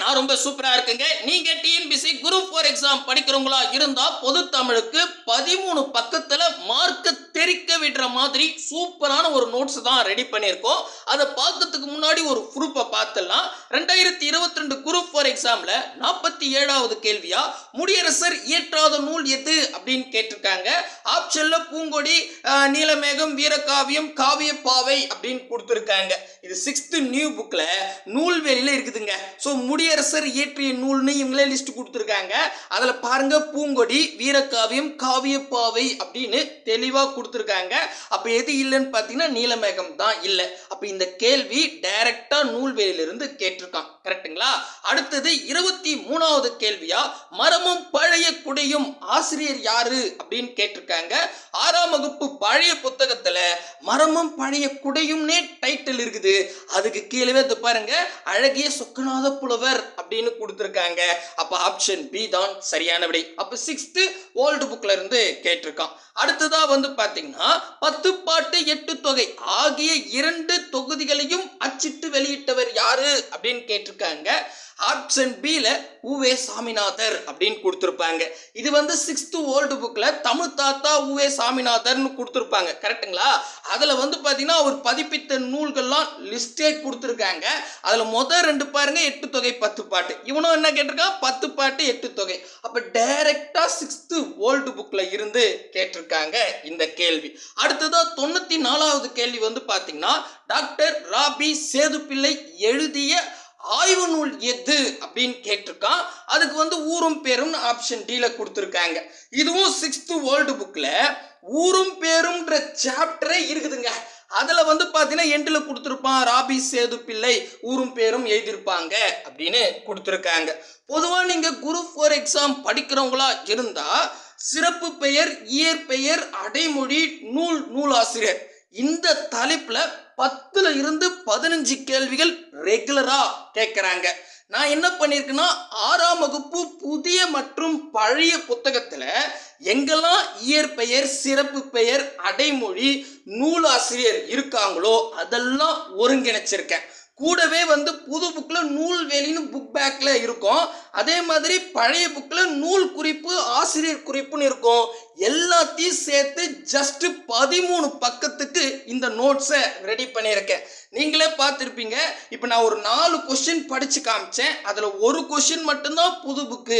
நான் ரொம்ப சூப்பரா இருக்குங்க. நீங்க டிஎன்பிசி குரூப் ஃபோர் எக்ஸாம் படிக்கிறவங்களா இருந்தா பொது தமிழுக்கு பதிமூணு பக்கத்துல மார்க்க தெரிக்க விடுற மாதிரி சூப்பரான ஒரு நோட்ஸ் தான் ரெடி பண்ணியிருக்கோம். அதை பார்க்கறதுக்கு முன்னாடி ஒரு ப்ரூஃபை பார்த்துடலாம். ரெண்டாயிரத்தி இருபத்தி ரெண்டு குரூப் ஃபோர் எக்ஸாம்ல நாற்பத்தி ஏழாவது கேள்வியா? முடியரசர் இயற்றாத நூல் எது அப்படின்னு கேட்டிருக்காங்க. ஆப்ஷனில் பூங்கொடி நீலமேகம் வீரகாவியம் காவிய பாவை அப்படின்னு கொடுத்துருக்காங்க. இது சிக்ஸ்த்து நியூ புக்ல நூல்வெளியில இருக்குதுங்க. ஸோ முடியரசர் இயற்றிய நூல்னு இவங்களே லிஸ்ட் கொடுத்துருக்காங்க. அதுல பாருங்க பூங்கொடி வீரகாவியம் காவியப்பாவை அப்படின்னு தெளிவா கொடுத்துருக்காங்க. அப்போ எது இல்லைன்னு பார்த்தீங்கன்னா நீலமேகம் தான் இல்லை. அப்ப இந்த கேள்வி டைரக்டாக நூல்வேலியிலிருந்து கேட்டிருக்கான். கரெக்டுங்களா அடுத்தது இருபத்தி மூணாவது கேள்வியா மரமும் பழைய குடையும் ஆசிரியர் யாரு அப்படின்னு கேட்டிருக்காங்க. ஆறாம் வகுப்பு பழைய புத்தகத்துல மரமும் பழைய குடையும்னே டைட்டில் இருக்குது. அதுக்கு கீழே பாருங்க அழகிய சொக்கநாத புலவர் அப்படின்னு கொடுத்துருக்காங்க. அப்ப ஆப்ஷன் பி தான் சரியான விடை அப்போ சிக்ஸ்த் ஓல்டு புக்ல இருந்து கேட்டிருக்கான். அடுத்ததா வந்து பாத்தீங்கன்னா பத்து பாட்டு எட்டு தொகை ஆகிய இரண்டு தொகுதிகளையும் அச்சிட்டு வெளியிட்டவர் யாரு அப்படின்னு கேட்டிருக்காங்க. ஆப்ஷன் பியில் உவே சாமிநாதர் அப்படின்னு கொடுத்துருப்பாங்க. இது வந்து சிக்ஸ்த்து ஓல்டு புக்கில் தமிழ் தாத்தா உவே சாமிநாதர்னு கொடுத்துருப்பாங்க. கரெக்ட்டுங்களா அதில் வந்து பார்த்தீங்கன்னா அவர் பதிப்பித்த நூல்கள்லாம் லிஸ்டே கொடுத்துருக்காங்க. அதில் மொதல் ரெண்டு பாருங்க எட்டு தொகை பத்து பாட்டு. இவனும் என்ன கேட்டிருக்கான்? பத்து பாட்டு எட்டு தொகை. அப்போ டைரக்டாக சிக்ஸ்த்து ஓல்டு புக்கில் இருந்து கேட்டிருக்காங்க இந்த கேள்வி. அடுத்ததாக தொண்ணூற்றி நாலாவது கேள்வி வந்து பார்த்தீங்கன்னா டாக்டர் ராபி சேதுப்பிள்ளை எழுதிய ஆய்வு நூல் எது அப்படின்னு கேட்டிருக்கான். அதுக்கு வந்து ஊரும் பேரும் ஆப்ஷன் டீல கொடுத்துருக்காங்க. இதுவும் சிக்ஸ்த் வேர்ல்டு புக்கில் ஊரும் பேரும்ன்ற சாப்டரே இருக்குதுங்க. அதில் வந்து பார்த்தீங்கன்னா எண்டில் கொடுத்துருப்பான் ராபி சேது பிள்ளை ஊரும் பேரும் எழுதியிருப்பாங்க அப்படின்னு கொடுத்துருக்காங்க. பொதுவாக நீங்கள் குரூப் ஃபோர் எக்ஸாம் படிக்கிறவங்களா இருந்தால் சிறப்பு பெயர் இயற்பெயர் அடைமொழி நூல் நூலாசிரியர் இந்த தலைப்பில் பத்துல இருந்து பதினஞ்சு கேள்விகள் ரெகுலரா கேட்குறாங்க நான் என்ன பண்ணியிருக்கேன்னா ஆறாம் வகுப்பு புதிய மற்றும் பழைய புத்தகத்துல எங்கெல்லாம் இயற்பெயர் சிறப்பு பெயர் அடைமொழி நூலாசிரியர் இருக்காங்களோ அதெல்லாம் ஒருங்கிணைச்சிருக்கேன். கூடவே வந்து புது புக்கில் நூல்வேலின்னு புக் பேக்கில் இருக்கும். அதே மாதிரி பழைய புக்கில் நூல் குறிப்பு ஆசிரியர் குறிப்புன்னு இருக்கும். எல்லாத்தையும் சேர்த்து ஜஸ்ட் பதிமூணு பக்கத்துக்கு இந்த நோட்ஸை ரெடி பண்ணியிருக்கேன். நீங்களே பார்த்துருப்பீங்க. இப்போ நான் ஒரு நாலு கொஷின் படித்து காமிச்சேன். அதில் ஒரு கொஷின் மட்டும்தான் புது புக்கு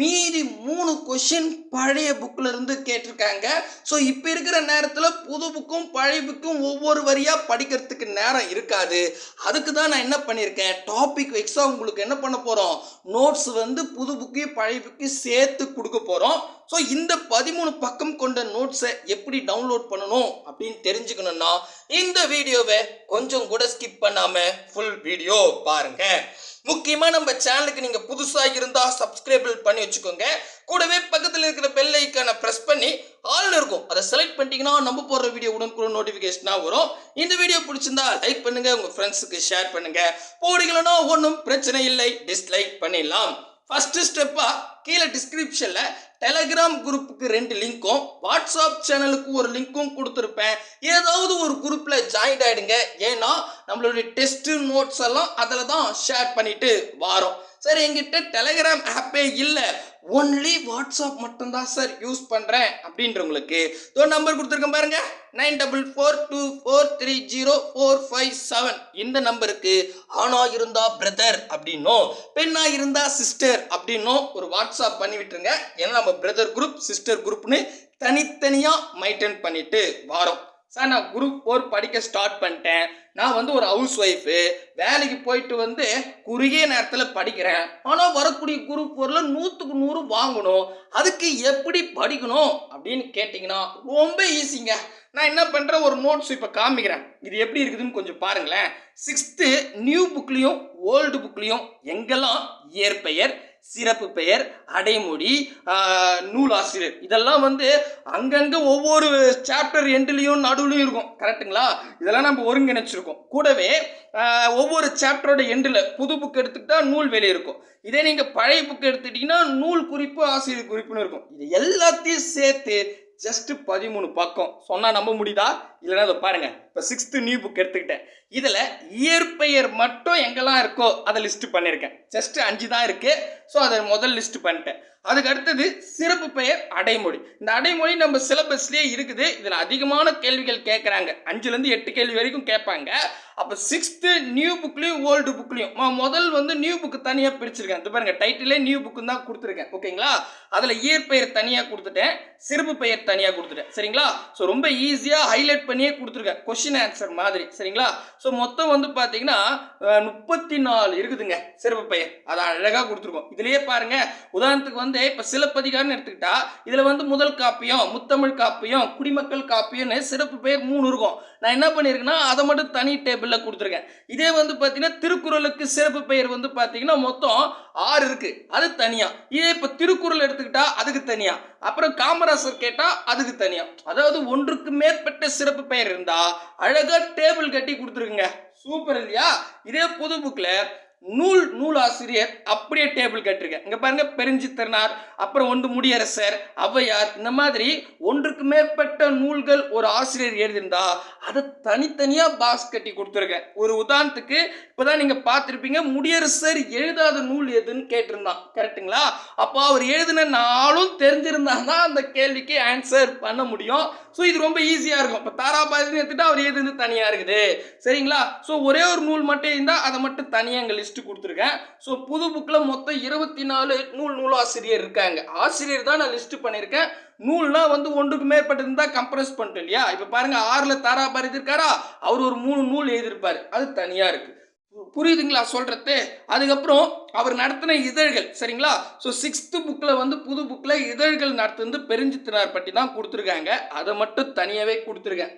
மீதி மூணு கொஷின் பழைய புக்கில் இருந்து கேட்டிருக்காங்க. ஸோ இப்போ இருக்கிற நேரத்தில் புது புக்கும் பழைய புக்கும் ஒவ்வொரு வரியாக படிக்கிறதுக்கு நேரம் இருக்காது. அதுக்கு தான் நான் என்ன பண்ணியிருக்கேன் டாபிக் வைஸாக உங்களுக்கு என்ன பண்ண போகிறோம் நோட்ஸ் வந்து புது புக்கையும் பழைய புக்கையும் சேர்த்து கொடுக்க போகிறோம் ஸோ இந்த பதிமூணு பக்கம் கொண்ட நோட்ஸை எப்படி டவுன்லோட் பண்ணணும் அப்படின்னு தெரிஞ்சுக்கணும்னா இந்த வீடியோவை கொஞ்சம் கூட ஸ்கிப் பண்ணாமல் ஃபுல் வீடியோ பாருங்க. முக்கியமாக நம்ம சேனலுக்கு நீங்கள் புதுசாக இருந்தால் சப்ஸ்கிரைபிள் பண்ணி வச்சுக்கோங்க. கூடவே பக்கத்தில் இருக்கிற பெல் ஐக்கானை ப்ரெஸ் பண்ணி ஆல்னு இருக்கும். அதை செலக்ட் பண்ணிட்டீங்கன்னா நம்ம போடுற வீடியோ உடனுக்குடன் நோட்டிஃபிகேஷனாக வரும். இந்த வீடியோ பிடிச்சிருந்தா லைக் பண்ணுங்க உங்கள் ஃப்ரெண்ட்ஸுக்கு ஷேர் பண்ணுங்க. போடுங்களோ ஒன்றும் பிரச்சனை இல்லை டிஸ்லைக் பண்ணிடலாம். ஃபர்ஸ்ட் ஸ்டெப்பா கீழே டிஸ்கிரிப்ஷனில் டெலகிராம் குரூப்புக்கு ரெண்டு லிங்க்கும் வாட்ஸ்அப் சேனலுக்கு ஒரு லிங்க்கும் கொடுத்துருப்பேன். ஏதாவது ஒரு குரூப்பில் ஜாயின் ஆகிடுங்க ஏன்னா நம்மளுடைய டெஸ்ட்டு நோட்ஸ் எல்லாம் அதில் தான் ஷேர் பண்ணிட்டு வாரோம். சார் எங்கிட்ட டெலகிராம் ஆப்பே இல்லை. ஒன்லி வாட்ஸ்அப் மட்டும்தான் சார் யூஸ் பண்ணுறேன் அப்படின்றவங்களுக்கு. தோ நம்பர் கொடுத்துருக்கேன் பாருங்க. Nine double four two four three zero four five seven. இந்த நம்பருக்கு ஆணாக இருந்தா பிரதர் அப்படின்னும் பெண்ணாக இருந்தா சிஸ்டர் அப்படின்னும் ஒரு வாட்ஸ்அப் பண்ணி விட்டுருங்க. ஏன்னா நம்ம பிரதர் குரூப் சிஸ்டர் குரூப்னு தனித்தனியாக மெயின்டைன் பண்ணிட்டு வரோம். சார் நான் குரூப் ஃபோர் படிக்க ஸ்டார்ட் பண்ணிட்டேன். நான் வந்து ஒரு ஹவுஸ் ஒய்ஃபு வேலைக்கு போயிட்டு வந்து குறுகிய நேரத்தில் படிக்கிறேன். ஆனால் வரக்கூடிய குரூப் ஃபோரில் நூற்றுக்கு நூறு வாங்கணும். அதுக்கு எப்படி படிக்கணும் அப்படின்னு கேட்டிங்கன்னா ரொம்ப ஈஸிங்க நான் என்ன பண்ணுறேன் ஒரு நோட்ஸ் இப்போ காமிக்கிறேன். இது எப்படி இருக்குதுன்னு கொஞ்சம் பாருங்களேன். சிக்ஸ்த்து நியூ புக்லேயும் ஓல்டு புக்லேயும் எங்கெல்லாம் இயற்பெயர் சிறப்பு பெயர் அடைமொழி நூலாசிரியர். இதெல்லாம் வந்து அங்கங்கே ஒவ்வொரு சாப்டர் எண்ட்லேயும் நடுவுலையும் இருக்கும். கரெக்ட்டுங்களா இதெல்லாம் நம்ம ஒருங்கிணைச்சிருக்கோம். கூடவே ஒவ்வொரு சாப்டரோட எண்டில் புது புக் எடுத்துக்கிட்டா நூல் வெளியே இருக்கும். இதே நீங்கள் பழைய புக் எடுத்துக்கிட்டிங்கன்னா நூல் குறிப்பு ஆசிரியர் குறிப்புன்னு இருக்கும். இது எல்லாத்தையும் சேர்த்து ஜஸ்ட் பதிமூணு பக்கம். சொன்னால் நம்ப முடியுதா? இல்லைன்னா அதை பாருங்க. இப்போ சிக்ஸ்த்து நியூ புக் எடுத்துக்கிட்டேன். இதில் இயற்பெயர் மட்டும் எங்கெல்லாம் இருக்கோ அதை லிஸ்ட் பண்ணியிருக்கேன். ஜஸ்ட் அஞ்சு தான் இருக்குது ஸோ அதை முதல் லிஸ்ட் பண்ணிட்டேன். அதுக்கு அடுத்தது சிறப்பு பெயர் அடைமொழி. இந்த அடைமொழி நம்ம சிலபஸ்லேயே இருக்குது. இதில் அதிகமான கேள்விகள் கேட்குறாங்க அஞ்சுலேருந்து எட்டு கேள்வி வரைக்கும் கேட்பாங்க. அப்போ சிக்ஸ்த்து நியூ புக்லேயும் ஓல்டு புக்லேயும் முதல் வந்து நியூ புக்கு தனியாக பிரிச்சிருக்கேன். இது பாருங்கள் டைட்டிலே நியூ புக்கு தான் கொடுத்துருக்கேன். ஓகேங்களா அதில் இயற்பெயர் தனியாக கொடுத்துட்டேன். சிறப்பு பெயர் தனியாக கொடுத்துட்டேன். சரிங்களா? ஸோ ரொம்ப ஈஸியாக ஹைலைட் பண்ணியே கொடுத்துருக்கேன். கொஷின் ஆன்சர் மாதிரி. சரிங்களா? ஸோ மொத்தம் வந்து பார்த்தீங்கன்னா முப்பத்தி நாலு இருக்குதுங்க. சிறப்பு பெயர் அதை அழகாக கொடுத்துருக்கோம். இதுலயே பாருங்க. உதாரணத்துக்கு வந்து இப்போ சிலப்பதிகாரம்னு எடுத்துக்கிட்டா இதில் வந்து முதல் காப்பியம் முத்தமிழ் காப்பியம் குடிமக்கள் காப்பியம்னு சிறப்பு பெயர் மூணு இருக்கும். நான் என்ன பண்ணியிருக்கேன்னா அதை மட்டும் தனி டேபிளில் கொடுத்துருக்கேன். இதே வந்து பார்த்தீங்கன்னா திருக்குறளுக்கு சிறப்பு பெயர் வந்து பார்த்தீங்கன்னா மொத்தம் ஆறு இருக்கு. அது தனியாக இதே இப்போ திருக்குறள் எடுத்துக்கிட்டா அதுக்கு தனியாக அப்புறம் காமராசர் கேட்டால் அதுக்கு தனியாக அதாவது ஒன்றுக்கு மேற்பட்ட சிறப்பு பெயர் இருந்தால் அழகாக டேபிள் கட்டி கொடுத்துருக்குங்க. சூப்பர் இல்லையா? இதே புது புக்கில் நூல் நூலாசிரியர் அப்படியே டேபிள் கேட்டிருக்கேன் இங்கே பாருங்க பெருஞ்சித்திரனார் அப்புறம் ஒன்று முடியரசர் ஔவையார் இந்த மாதிரி ஒன்றுக்கு மேற்பட்ட நூல்கள் ஒரு ஆசிரியர் எழுதியிருந்தா அதை தனித்தனியாக பாக்ஸ் கட்டி கொடுத்துருக்கேன் ஒரு உதாரணத்துக்கு இப்போ தான் நீங்கள் பார்த்துருப்பீங்க முடியரசர் எழுதாத நூல் எதுன்னு கேட்டிருந்தான். கரெக்ட்டுங்களா அப்போ அவர் எழுதின நாளும் தெரிஞ்சிருந்தா தான் அந்த கேள்விக்கு ஆன்சர் பண்ண முடியும். ஸோ இது ரொம்ப ஈஸியாக இருக்கும். இப்போ தாராபாதின்னு எடுத்துட்டு அவர் எழுதுனது தனியாக இருக்குது. சரிங்களா? ஸோ ஒரே ஒரு நூல் மட்டும் இருந்தால் அதை மட்டும் தனியாக எங்கள் லிஸ்ட்டு கொடுத்துருக்கேன். ஸோ புது புக்கில் மொத்தம் இருபத்தி நாலு நூல் நூலாசிரியர் இருக்காங்க. ஆசிரியர் தான் நான் லிஸ்ட்டு பண்ணியிருக்கேன். நூல்னா வந்து ஒன்றுக்கு மேற்பட்டு இருந்தால் கம்ப்ரஸ் பண்ணிட்டோம் இல்லையா? இப்போ பாருங்க ஆறில் தாரா இருக்காரா அவர் ஒரு மூணு நூல் எழுதியிருப்பார். அது தனியாக இருக்குது புரியுதுங்களா சொல்கிறது அதுக்கப்புறம் அவர் நடத்தின இதழ்கள் சரிங்களா? ஸோ சிக்ஸ்த்து புக்கில் வந்து புது புக்கில் இதழ்கள் நடத்துந்து பெருஞ்சித்தினார் பற்றி தான் கொடுத்துருக்காங்க. அதை மட்டும் தனியாகவே கொடுத்துருக்கேன்.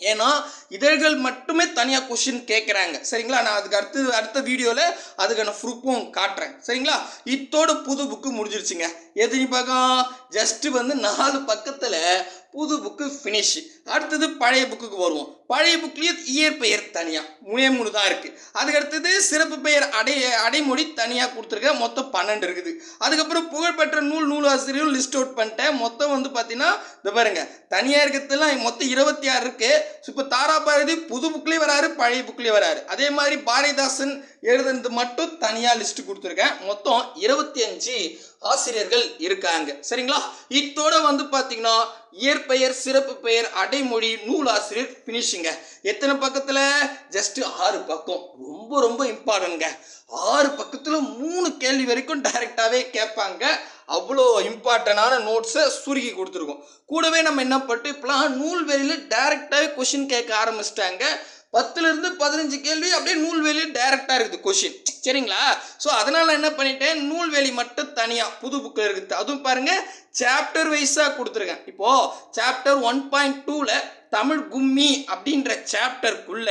ஏன்னா இதழ்கள் மட்டுமே தனியாக கொஷின் கேட்குறாங்க சரிங்களா? நான் அதுக்கு அடுத்து அடுத்த வீடியோவில் அதுக்கான ப்ரூஃபும் காட்டுறேன். சரிங்களா? இத்தோட புது புக்கு முடிஞ்சிருச்சுங்க. எதுன்னு பக்கம் ஜஸ்ட்டு வந்து நாலு பக்கத்தில் புது புக்கு ஃபினிஷ் அடுத்தது பழைய புக்குக்கு வருவோம். பழைய புக்லேயே இயற்பெயர் தனியாக மூணே மூணு தான் இருக்குது அதுக்கு அடுத்தது சிறப்பு பெயர் அடை அடைமொழி தனியாக கொடுத்துருக்கேன் மொத்தம் பன்னெண்டு இருக்குது. அதுக்கப்புறம் புகழ்பெற்ற நூல் நூலாசிரியரும் லிஸ்ட் அவுட் பண்ணிட்டேன். மொத்தம் வந்து பார்த்தீங்கன்னா இந்த பாருங்க தனியாக இருக்கிறதுலாம் மொத்தம் இருபத்தி ஆறு இருக்குது இப்போ தாராபாரதி புது புக்லேயே வராரு பழைய புக்லேயே வராரு. அதே மாதிரி பாரதிதாசன் எழுதுனது மட்டும் தனியாக லிஸ்ட் கொடுத்துருக்கேன். மொத்தம் இருபத்தி அஞ்சு. ஆசிரியர்கள் இருக்காங்க. சரிங்களா? இத்தோட வந்து பார்த்தீங்கன்னா இயற்பெயர் சிறப்பு பெயர் அடைமொழி நூலாசிரியர் ஃபினிஷிங்க எத்தனை பக்கத்தில்? ஜஸ்ட் ஆறு பக்கம். ரொம்ப ரொம்ப இம்பார்ட்டன்ங்க ஆறு பக்கத்தில் மூணு கேள்வி வரைக்கும் டைரெக்டாகவே கேட்பாங்க. அவ்வளோ இம்பார்ட்டண்டான நோட்ஸை சுருக்கி கொடுத்துருக்கோம். கூடவே நம்ம என்ன பண்ணிட்டு இப்போலாம் நூல்வெளியில் டைரெக்டாகவே கொஷின் கேட்க ஆரம்பிச்சிட்டாங்க. பத்துலேருந்து பதினஞ்சு கேள்வி அப்படியே நூல்வெளி டைரெக்டாக இருக்குது கொஷின் சரிங்களா? ஸோ அதனால் நான் என்ன பண்ணிட்டேன்? நூல்வேலி மட்டும் தனியாக புது புக்கில் இருக்குது. அதுவும் பாருங்கள் சாப்டர் வைஸாக கொடுத்துருக்கேன். இப்போது சாப்டர் ஒன் பாயிண்ட் டூவில் தமிழ் கும்மி அப்படின்ற சாப்டருக்குள்ள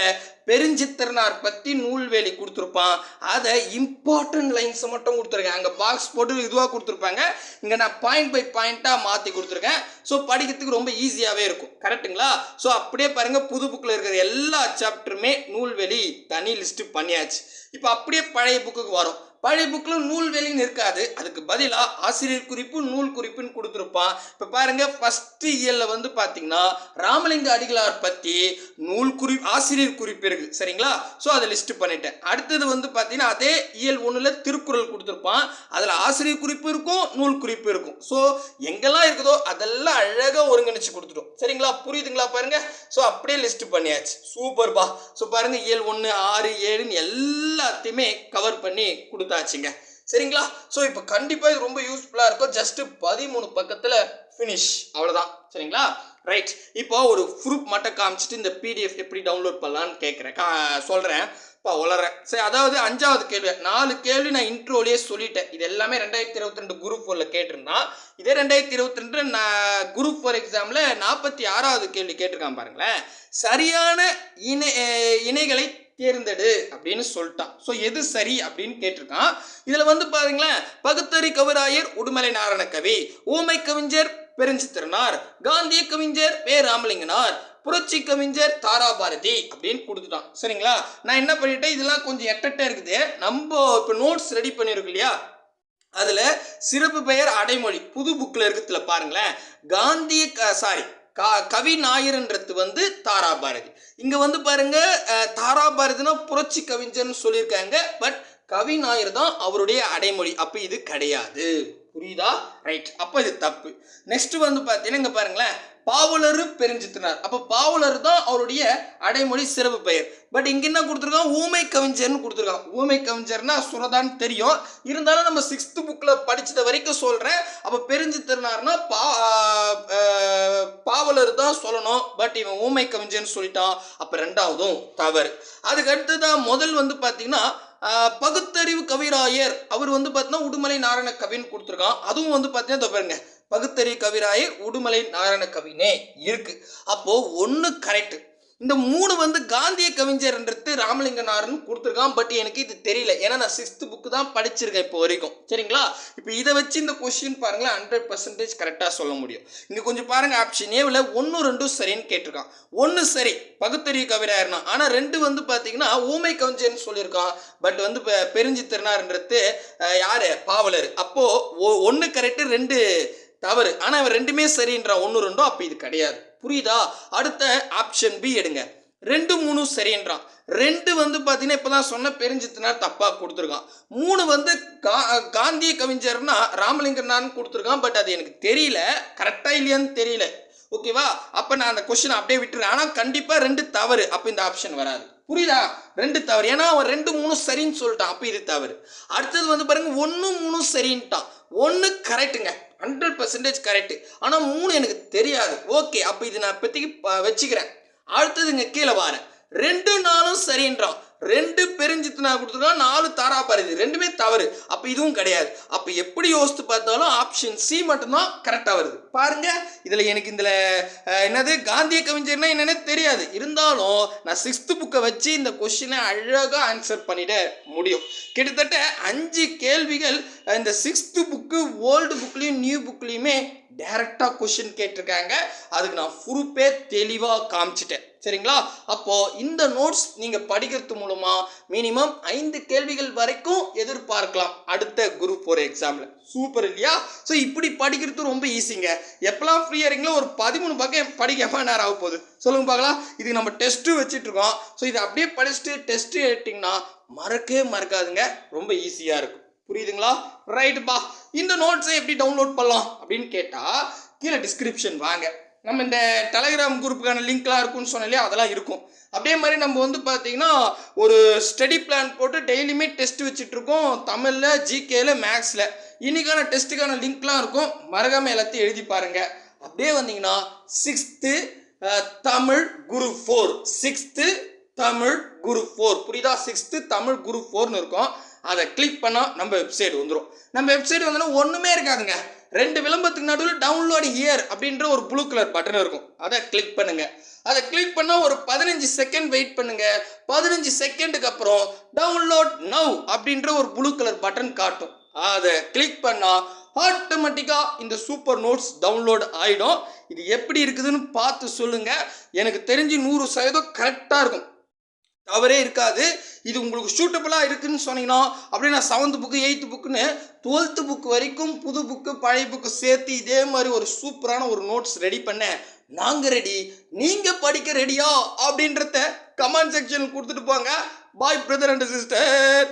பெருஞ்சித்திரனார் பற்றி நூல்வேலி கொடுத்துருப்பான். அதை இம்பார்ட்டன்ட் லைன்ஸை மட்டும் கொடுத்துருக்கேன். அங்கே பாக்ஸ் போட்டு இதுவாக கொடுத்துருப்பாங்க. இங்கே நான் பாயிண்ட் பை பாயிண்ட்டாக மாற்றி கொடுத்துருக்கேன். ஸோ படிக்கிறதுக்கு ரொம்ப ஈஸியாகவே இருக்கும். கரெக்ட்டுங்களா ஸோ அப்படியே பாருங்கள் புது புக்கில் இருக்கிற எல்லா சாப்டருமே நூல்வெளி தனி லிஸ்ட்டு பண்ணியாச்சு. இப்போ அப்படியே பழைய புக்குக்கு வரும். பழைய புக்கில் நூல்வெளின்னு இருக்காது. அதுக்கு பதிலாக ஆசிரியர் குறிப்பு நூல் குறிப்புன்னு கொடுத்துருப்பான் இப்போ பாருங்க ஃபர்ஸ்ட் இயலில் வந்து பார்த்தீங்கன்னா ராமலிங்க அடிகளார் பற்றி நூல் குறி ஆசிரியர் குறிப்பு இருக்குது சரிங்களா? ஸோ அதை லிஸ்ட் பண்ணிட்டேன். அடுத்தது வந்து பார்த்தீங்கன்னா அதே இயல் ஒன்றில் திருக்குறள் கொடுத்துருப்பான். அதில் ஆசிரியர் குறிப்பு இருக்கும் நூல் குறிப்பு இருக்கும். ஸோ எங்கெல்லாம் இருக்குதோ அதெல்லாம் அழகாக ஒருங்கிணைச்சு கொடுத்துட்டோம் சரிங்களா? புரியுதுங்களா பாருங்க? ஸோ அப்படியே லிஸ்ட் பண்ணியாச்சு. சூப்பர்பா ஸோ பாருங்க இயல் ஒன்று ஆறு ஏழுன்னு எல்லாத்தையுமே கவர் பண்ணி கொடுத்தாச்சுங்க. சரிங்களா? ஸோ இப்போ கண்டிப்பாக இது ரொம்ப யூஸ்ஃபுல்லாக இருக்கும். ஜஸ்ட் பதிமூணு பக்கத்தில் ஃபினிஷ் அவ்வளோதான் சரிங்களா? ரைட் இப்போ ஒரு ப்ரூஃப் மட்டும் காமிச்சிட்டு இந்த பிடிஎஃப் எப்படி டவுன்லோட் பண்ணலான்னு கேட்குறேன் கா சொல்கிறேன் இப்போ உளறேன் சரி அதாவது அஞ்சாவது கேள்வி. நாலு கேள்வி நான் இன்ட்ரோலேயே சொல்லிட்டேன். இது எல்லாமே ரெண்டாயிரத்தி இருபத்தி ரெண்டு குரூப் ஃபோரில் கேட்டிருந்தான் இதே ரெண்டாயிரத்தி இருபத்தி ரெண்டு நான் குரூப் ஃபோர் எக்ஸாமில் நாற்பத்தி ஆறாவது கேள்வி கேட்டிருக்கான் பாருங்களேன். சரியான இணை இணைகளை தேர்ந்தெடு அப்படின்னு சொல்லிட்டான். ஸோ எது சரி அப்படின்னு கேட்டிருக்கான். இதில் வந்து பாருங்களேன் பகுத்தறி கவிராயர் உடுமலை நாராயண கவி ஊமை கவிஞர் பெருஞ்சித்திரனார் காந்திய கவிஞர் வே. ராமலிங்கனார் புரட்சி கவிஞர் தாராபாரதி அப்படின்னு கொடுத்துட்டான். சரிங்களா? நான் என்ன பண்ணிட்டேன்? இதெல்லாம் கொஞ்சம் எட்டட்டே இருக்குது. நம்ம இப்போ நோட்ஸ் ரெடி பண்ணியிருக்கோம் இல்லையா? அதில் சிறப்பு பெயர் அடைமொழி புது புக்கில் இருக்கிறதுல பாருங்களேன். காந்திய சாரி கா கவி ஞாயிறுன்றது வந்து தாரா பாரதி இங்க வந்து பாருங்க தாரா பாரதினா புரட்சி கவிஞர்னு சொல்லியிருக்காங்க. பட் கவி நாயர் தான் அவருடைய அடைமொழி. அப்ப இது கிடையாது. புரியுதா? ரைட் அப்ப இது தப்பு. நெக்ஸ்ட் வந்து பார்த்தீங்கன்னா இங்க பாருங்களேன். பாவலரு பெருஞ்சித்தினார் அப்ப பாவலர் தான் அவருடைய அடைமொழி சிறப்பு பெயர். பட் இங்க என்ன கொடுத்துருக்கான் ஊமை கவிஞர்னு கொடுத்துருக்கான் ஊமை கவிஞர்னா சுரதான்னு தெரியும். இருந்தாலும் நம்ம சிக்ஸ்த் புக்ல படிச்சத வரைக்கும் சொல்றேன். அப்ப பெருஞ்சித்தினார்னா பா ஆஹ் தான் சொல்லணும் பட் இவன் ஊமை கவிஞர்னு சொல்லிட்டான். அப்போ ரெண்டாவதும் தவறு. அதுக்கு அடுத்ததான் முதல் வந்து பார்த்தீங்கன்னா பகுத்தறிவு கவிராயர். அவர் வந்து பார்த்தீங்கன்னா உடுமலை நாராயண கவின்னு கொடுத்துருக்கான். அதுவும் வந்து பார்த்தீங்கன்னா இதோ பாருங்க பகுத்தறிவு கவிராயர் உடுமலை நாராயண கவினே இருக்கு. அப்போ ஒன்று கரெக்ட் இந்த மூணு வந்து காந்திய கவிஞர்ன்றது ராமலிங்கனார்னு கொடுத்துருக்கான். பட் எனக்கு இது தெரியல. ஏன்னா நான் சிக்ஸ்த்து புக்கு தான் படிச்சிருக்கேன் இப்போ வரைக்கும். சரிங்களா? இப்போ இதை வச்சு இந்த கொஸ்டின் பாருங்களேன் ஹண்ட்ரட் பர்சன்டேஜ் கரெக்டாக சொல்ல முடியும். இங்கே கொஞ்சம் பாருங்க ஆப்ஷன் ஏவில் ஒன்று ரெண்டும் சரின்னு கேட்டிருக்கான். ஒன்று சரி பகுத்தறிவு கவிராயிருந்தான் ஆனால் ரெண்டு வந்து பார்த்தீங்கன்னா ஊமை கவிஞர்னு சொல்லியிருக்கான். பட் வந்து இப்போ பெருஞ்சி திருநாருன்றது யார்? பாவலர். அப்போது ஒன்று கரெக்டு ரெண்டு தவறு. ஆனால் இவன் ரெண்டுமே சரின்றான். ஒன்று ரெண்டும் அப்போ இது கிடையாது. புரியுதா? அடுத்த ஆப்ஷன் பி எடுங்க. ரெண்டு மூணு சரின்றான். ரெண்டு வந்து பார்த்தீங்கன்னா இப்போ தான் சொன்ன பெருஞ்சித்தினார் தப்பாக கொடுத்துருக்கான். மூணு வந்து கா காந்திய கவிஞர்னா ராமலிங்கனான்னு கொடுத்துருக்கான். பட் அது எனக்கு தெரியல. கரெக்டாக இல்லையான்னு தெரியல. ஓகேவா அப்போ நான் அந்த கொஷினை அப்படியே விட்டுறேன். ஆனால் கண்டிப்பாக ரெண்டு தவறு. அப்போ இந்த ஆப்ஷன் வராது. புரியுதா? ரெண்டு தவறு. ஏன்னா அவன் ரெண்டு மூணு சரின்னு சொல்லிட்டான். அப்போ இது தவறு. அடுத்தது வந்து பாருங்கள் ஒன்று மூணு சரின்ட்டான். ஒன்று கரெக்டுங்க ஹண்ட்ரட் பர்சன்டேஜ் கரெக்டு ஆனால் மூணு எனக்கு தெரியாது. ஓகே அப்போ இது நான் இப்போதைக்கு வச்சுக்கிறேன். அடுத்தது இங்கே கீழே வாரேன் ரெண்டு நாளும் சரின்றான். ரெண்டு பெருஞ்சித்தனா கொடுத்துருக்கான் நாலு தாரா பாரதி ரெண்டுமே தவறு. அப்போ இதுவும் கிடையாது. அப்போ எப்படி யோசித்து பார்த்தாலும் ஆப்ஷன் சி மட்டும்தான் கரெக்டாக வருது. பாருங்க இதில் எனக்கு இதில் என்னது? காந்திய கவிஞர்னா என்னென்னு தெரியாது. இருந்தாலும் நான் சிக்ஸ்த்து புக்கை வச்சு இந்த கொஷினை அழகாக ஆன்சர் பண்ணிட முடியும். கிட்டத்தட்ட அஞ்சு கேள்விகள் இந்த சிக்ஸ்த்து புக்கு ஓல்டு புக்லேயும் நியூ புக்லேயுமே டைரக்டாக கொஷின் கேட்டிருக்காங்க. அதுக்கு நான் ப்ரூஃபே தெளிவாக காமிச்சிட்டேன். சரிங்களா? அப்போது இந்த நோட்ஸ் நீங்கள் படிக்கிறது மூலமாக மினிமம் ஐந்து கேள்விகள் வரைக்கும் எதிர்பார்க்கலாம். அடுத்த குரூப் ஒரு எக்ஸாமில் சூப்பர் இல்லையா? ஸோ இப்படி படிக்கிறது ரொம்ப ஈஸிங்க எப்போலாம் ஃப்ரீயாக இருக்கீங்களோ ஒரு பதிமூணு பக்கம் படிக்க எவ்வளோ நேரம் ஆக போகுது? சொல்லுங்க பார்க்கலாம். இதுக்கு நம்ம டெஸ்ட்டு வச்சுட்ருக்கோம் ஸோ இதை அப்படியே படிச்சுட்டு டெஸ்ட்டு எடுத்திங்கன்னா மறக்கவே மறக்காதுங்க. ரொம்ப ஈஸியாக இருக்கும். புரியுதுங்களா? ரைட்டுப்பா இந்த நோட்ஸை எப்படி டவுன்லோட் பண்ணலாம் அப்படின்னு கேட்டால் கீழே டிஸ்கிரிப்ஷன் வாங்க. நம்ம இந்த டெலகிராம் குரூப்புக்கான லிங்க்லாம் இருக்கும்னு சொன்னாலே அதெல்லாம் இருக்கும். அப்படியே மாதிரி நம்ம வந்து பார்த்தீங்கன்னா ஒரு ஸ்டடி பிளான் போட்டு டெய்லியுமே டெஸ்ட் வச்சுட்ருக்கோம் தமிழில் ஜிகேல மேக்ஸில் இன்னைக்கான டெஸ்ட்டுக்கான லிங்க்லாம் இருக்கும். மறக்காமல் எல்லாத்தையும் எழுதி பாருங்கள் அப்படியே வந்தீங்கன்னா sixth Tamil Guru four sixth Tamil Guru four புரியுதா? சிக்ஸ்த்து தமிழ் குரு ஃபோர்னு இருக்கும். அதை கிளிக் பண்ணால் நம்ம வெப்சைட் வந்துடும் நம்ம வெப்சைட் வந்தோன்னா ஒன்றுமே இருக்காதுங்க. ரெண்டு விளம்பரத்துக்கு நடுவில் டவுன்லோட் இயர் அப்படின்ற ஒரு ப்ளூ கலர் பட்டன் இருக்கும். அதை கிளிக் பண்ணுங்க. அதை கிளிக் பண்ணால் ஒரு பதினஞ்சு செகண்ட் வெயிட் பண்ணுங்க. பதினஞ்சு செகண்டுக்கு அப்புறம் டவுன்லோட் நவ் அப்படின்ற ஒரு ப்ளூ கலர் பட்டன் காட்டும். அதை கிளிக் பண்ணால் ஆட்டோமேட்டிக்காக இந்த சூப்பர் நோட்ஸ் டவுன்லோட் ஆகிடும் இது எப்படி இருக்குதுன்னு பார்த்து சொல்லுங்கள் எனக்கு தெரிஞ்சு நூறு சதவீதம் கரெக்டாக இருக்கும். தவறே இருக்காது. இது உங்களுக்கு சூட்டபுளாக இருக்குன்னு சொன்னீங்கன்னா அப்படியே நான் செவன்த் புக்கு எயித்து புக்குன்னு டுவெல்த்து புக் வரைக்கும் புது புக்கு பழைய புக்கு சேர்த்து இதே மாதிரி ஒரு சூப்பரான ஒரு நோட்ஸ் ரெடி பண்ணேன் நாங்கள் ரெடி நீங்கள் படிக்க ரெடியா அப்படின்றத கமெண்ட் செக்ஷன் கொடுத்துட்டு போங்க. பாய் பிரதர் அண்ட் சிஸ்டர்